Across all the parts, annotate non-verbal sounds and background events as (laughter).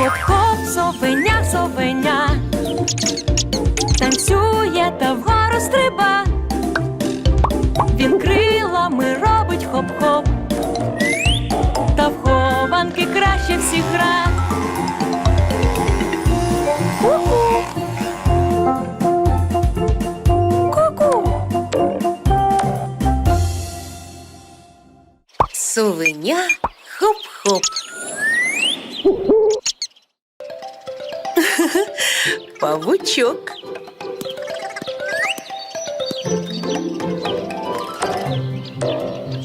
Хоп-хоп, совеня, совеня. Танцює та вгору стриба. Він крилами робить хоп-хоп. Та в хованки краще всіх гра. Совеня хоп-хоп. Павучок.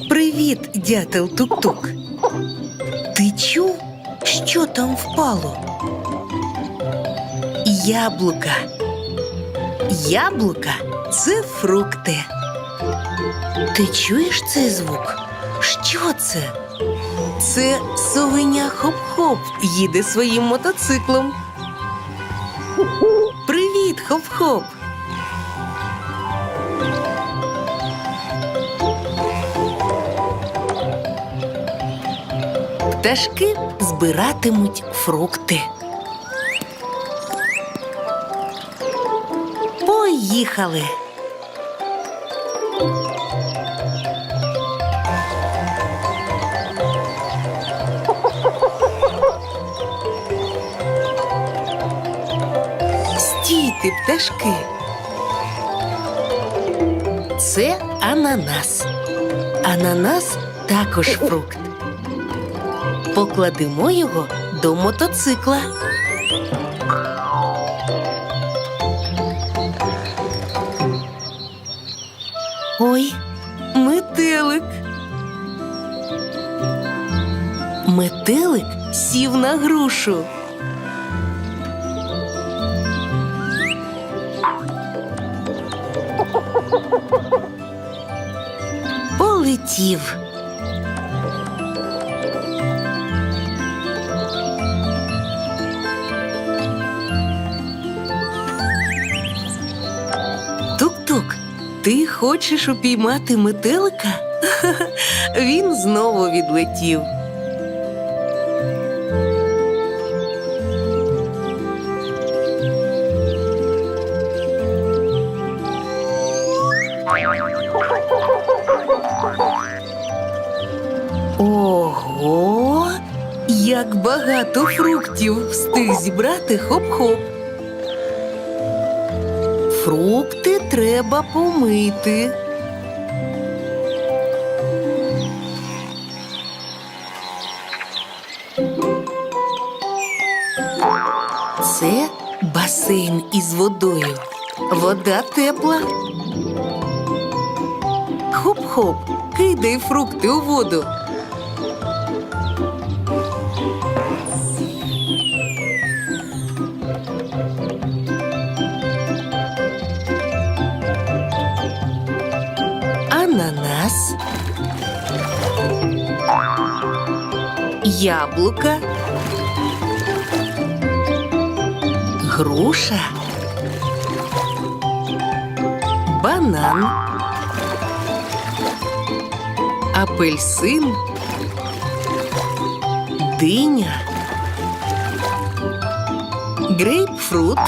Привіт, дятел тук-тук. Ти чув, що там впало? Яблука. Яблука це фрукти. Ти чуєш цей звук? Що це? Це совеня хоп-хоп їде своїм мотоциклом. Хоп-хоп! Пташки збиратимуть фрукти. Поїхали! Стійте, пташки. Це ананас. Ананас також фрукт. Покладемо його до мотоцикла. Ой, метелик. Метелик сів на грушу. Полетів. Тук-тук, ти хочеш упіймати метелика? (laughs) Він знову відлетів. Багато фруктів встиг зібрати хоп-хоп. Фрукти треба помити. Це басейн із водою. Вода тепла. Хоп-хоп, кидай фрукти у воду. Ананас, яблука, груша, банан, апельсин, диня, грейпфрут,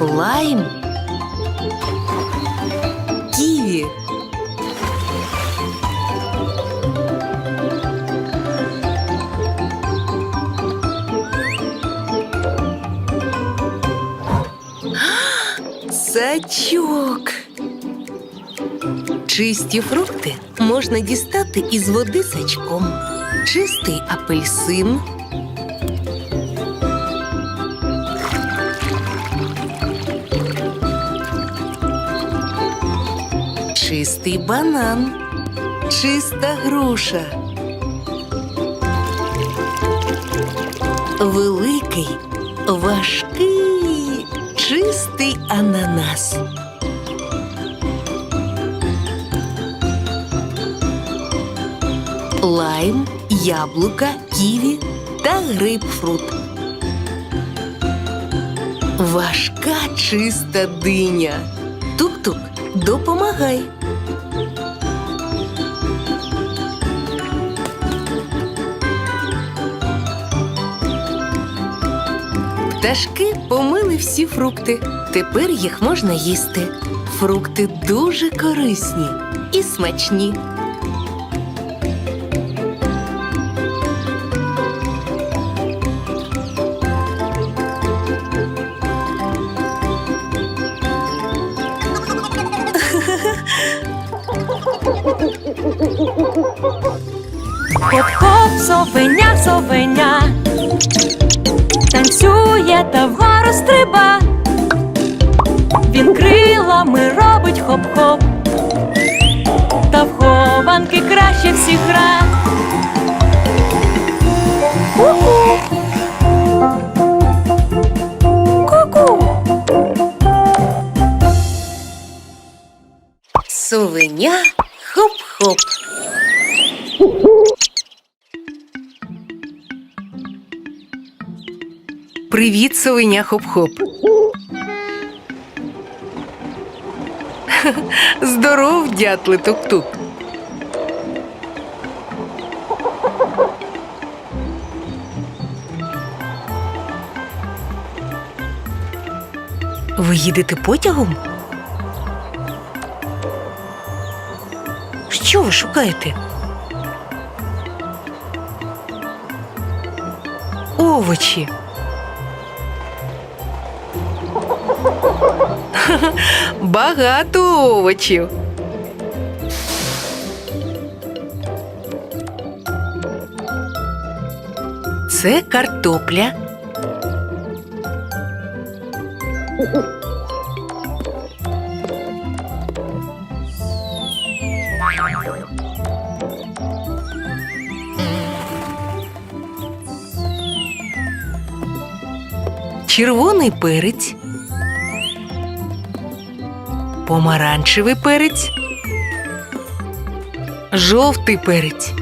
лайм. Сачок. Чисті фрукти можна дістати із води сачком. Чистий апельсин. Чистий банан, чиста груша. Великий, важкий, чистий ананас. Лайм, яблука, ківі та грейпфрут. Важка чиста диня. Тук-тук, допомагай. Пташки помили всі фрукти. Тепер їх можна їсти. Фрукти дуже корисні і смачні. Хоп-хоп, хованки краще всіх гра. Ку-ку. Ку-ку. Совеня хоп-хоп. Привіт, совеня хоп-хоп. (laughs) Здоров, дятли тук-тук. Їдете потягом? Що ви шукаєте? Овочі. (laughs) Багато овочів. Це картопля. Червоний перець, помаранчевий перець, жовтий перець.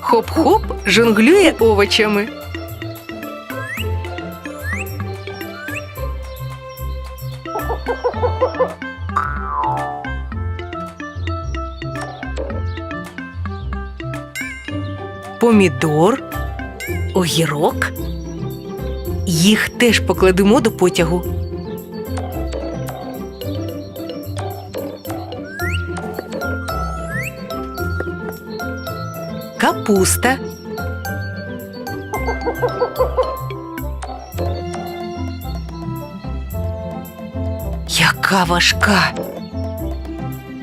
Хоп-хоп жонглює овочами. Помідор, огірок. Їх теж покладемо до потягу. Капуста. Яка важка.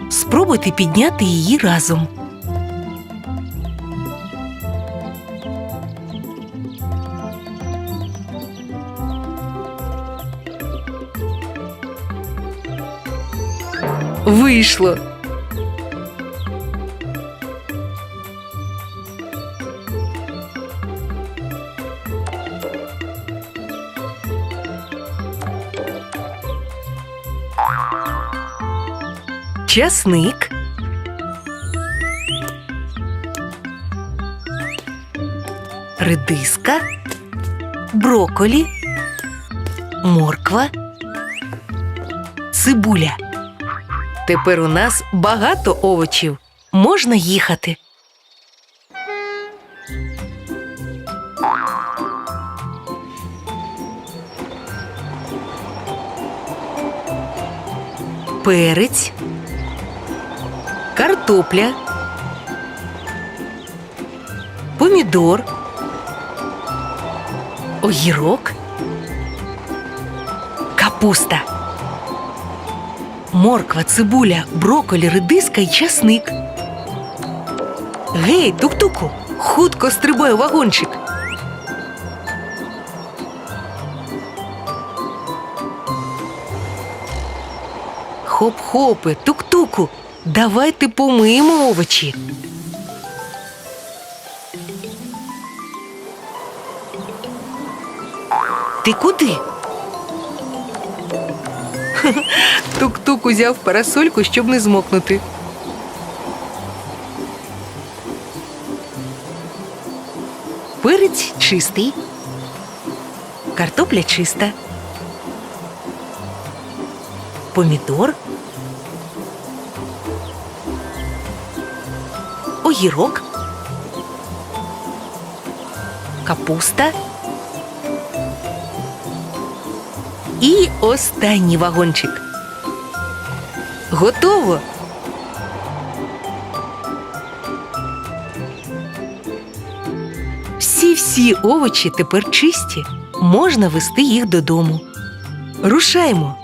Спробуйте підняти її разом. Вийшло. Часник. Редиска, броколі, морква, цибуля. Тепер у нас багато овочів. Можна їхати. Перець, картопля, помідор, огірок, капуста морква, цибуля, броколі, редиска і часник. Гей, тук-туку, хутко стрибай у вагончик. Хоп-хопи, тук-туку, давайте помиємо овочі. Ти куди? Тук-тук узяв парасольку, щоб не змокнути. Перець чистий. Картопля чиста. Помідор. Огірок. капуста. І останній вагончик. Готово. Всі-всі овочі тепер чисті. Можна вести їх додому. Рушаймо.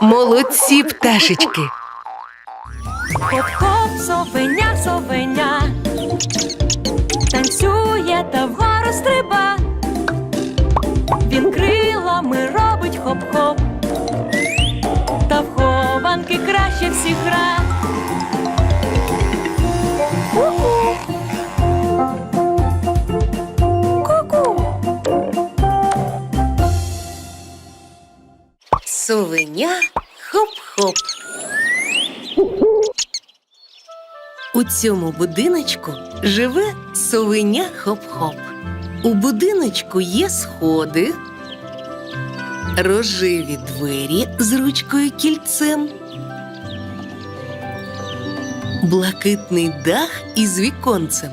Молодці пташечки. Совеня, совеня, танцює та вгору стриба. Він крилами робить хоп-хоп, та в хованки краще всіх гра. Совеня хоп-хоп. Цьому будиночку живе совеня хоп-хоп. У будиночку є сходи, рожеві двері з ручкою кільцем, блакитний дах із віконцем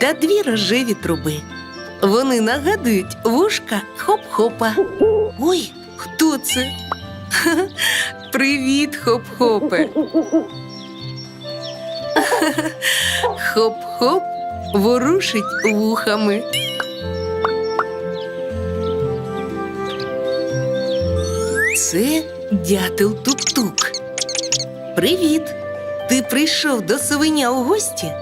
та дві рожеві труби. Вони нагадують вушка хоп-хопа. Ой, хто це? (laughs) Привіт, хоп-хопе. Хоп-хоп ворушить вухами. Це дятел тук-тук. Привіт! Ти прийшов до совеня у гості?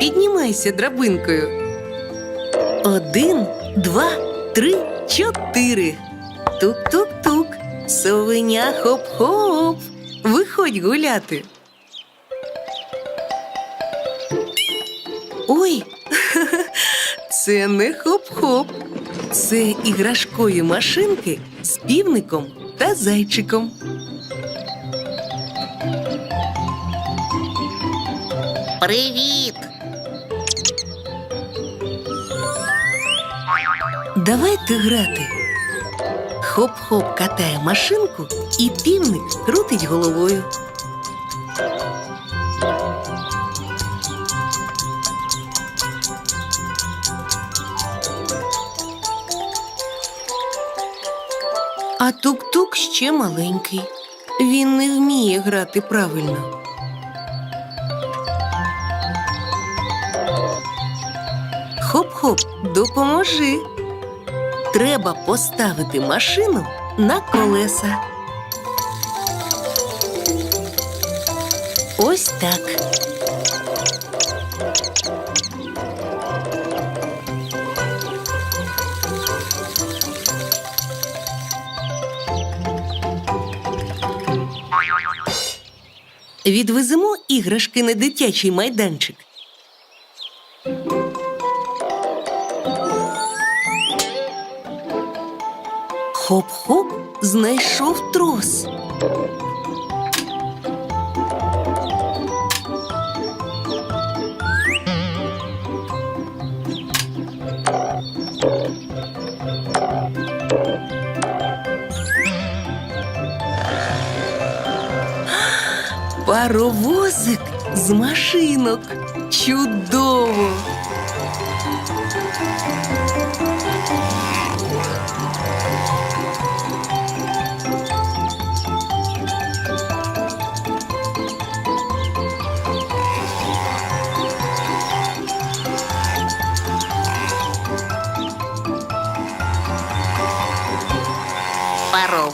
Піднімайся драбинкою. Один, два, три, чотири. Тук-тук-тук. Совеня хоп-хоп. Виходь гуляти. Ой, (laughs) це не хоп-хоп. Це іграшкові машинки з півником та зайчиком. Привіт! Давайте грати. Хоп-хоп катає машинку, і півник крутить головою. А тук-тук ще маленький. Він не вміє грати правильно. Хоп-хоп, допоможи. Треба поставити машину на колеса. Ось так. Відвеземо іграшки на дитячий майданчик. Хоп-хоп знайшов трос. Паровозик з машинок. Чудово!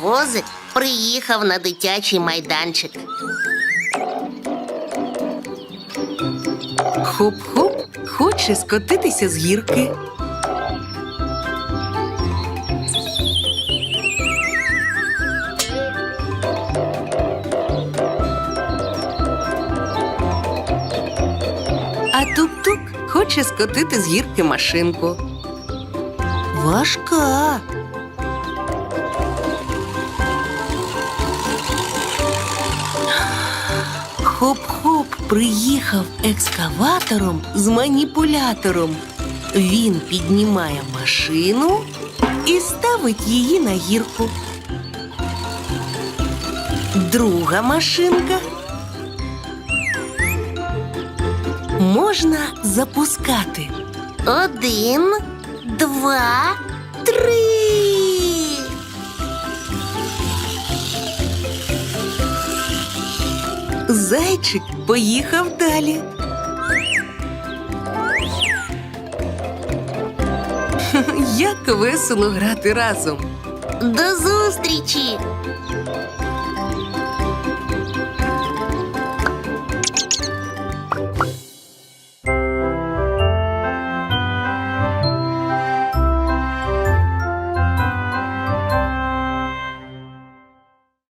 Паровозик приїхав на дитячий майданчик. Хоп-хоп хоче скотитися з гірки. А тук-тук хоче скотити з гірки машинку. Важка. Хоп-хоп приїхав екскаватором з маніпулятором. Він піднімає машину і ставить її на гірку. Друга машинка. Можна запускати. Один, два, три. Зайчик поїхав далі. Як весело грати разом. До зустрічі!